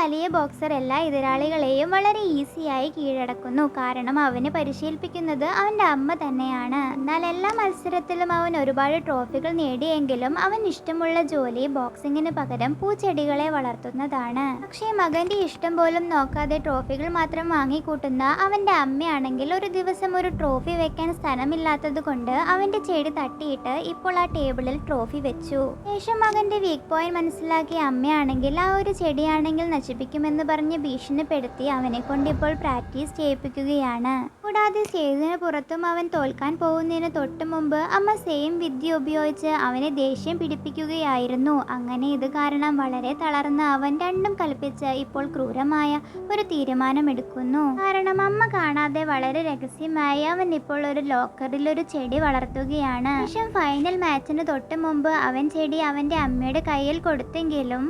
വലിയ ബോക്സർ എല്ലാ എതിരാളികളെയും വളരെ ഈസിയായി കീഴടക്കുന്നു. കാരണം അവന് പരിശീലിപ്പിക്കുന്നത് അവന്റെ അമ്മ തന്നെയാണ്. എന്നാൽ എല്ലാ മത്സരത്തിലും അവൻ ഒരുപാട് ട്രോഫികൾ നേടിയെങ്കിലും അവൻ ഇഷ്ടമുള്ള ജോലി ബോക്സിങ്ങിന് പകരം പൂച്ചെടികളെ വളർത്തുന്നതാണ്. പക്ഷേ മകന്റെ ഇഷ്ടം പോലും നോക്കാതെ ട്രോഫികൾ മാത്രം വാങ്ങിക്കൂട്ടുന്ന അവന്റെ അമ്മയാണെങ്കിൽ ഒരു ദിവസം ഒരു ട്രോഫി വെക്കാൻ സ്ഥലമില്ലാത്തത് കൊണ്ട് അവന്റെ ചെടി തട്ടിയിട്ട് ഇപ്പോൾ ആ ടേബിളിൽ ട്രോഫി വെച്ചു. ശേഷം മകന്റെ വീക്ക് പോയിന്റ് മനസ്സിലാക്കിയ അമ്മയാണെങ്കിൽ ആ ഒരു ചെടിയാണെങ്കിൽ നശിപ്പിക്കുമെന്ന് പറഞ്ഞ് ഭീഷണിപ്പെടുത്തി അവനെ ഇപ്പോൾ പ്രാക്ടീസ് ചെയ്യിപ്പിക്കുകയാണ്. കൂടാതെ സ്റ്റേജിന് പുറത്തും അവൻ തോൽക്കാൻ പോകുന്നതിന് തൊട്ട് മുമ്പ് അമ്മ സെയിം വിദ്യ ഉപയോഗിച്ച് അവനെ ദേഷ്യം പിടിപ്പിക്കുകയായിരുന്നു. അങ്ങനെ ഇത് കാരണം വളരെ തളർന്ന അവൻ രണ്ടും കൽപ്പിച്ച് ഇപ്പോൾ ക്രൂരമായ ഒരു തീരുമാനമെടുക്കുന്നു. കാരണം അമ്മ കാണാതെ വളരെ രഹസ്യമായി അവൻ ഇപ്പോൾ ഒരു ലോക്കറിൽ ഒരു ചെടി വളർത്തുകയാണ്. ശേഷം ഫൈനൽ മാച്ചിന് തൊട്ട് മുമ്പ് അവൻ ചെടി അവന്റെ അമ്മയുടെ കയ്യിൽ കൊടുത്തെങ്കിലും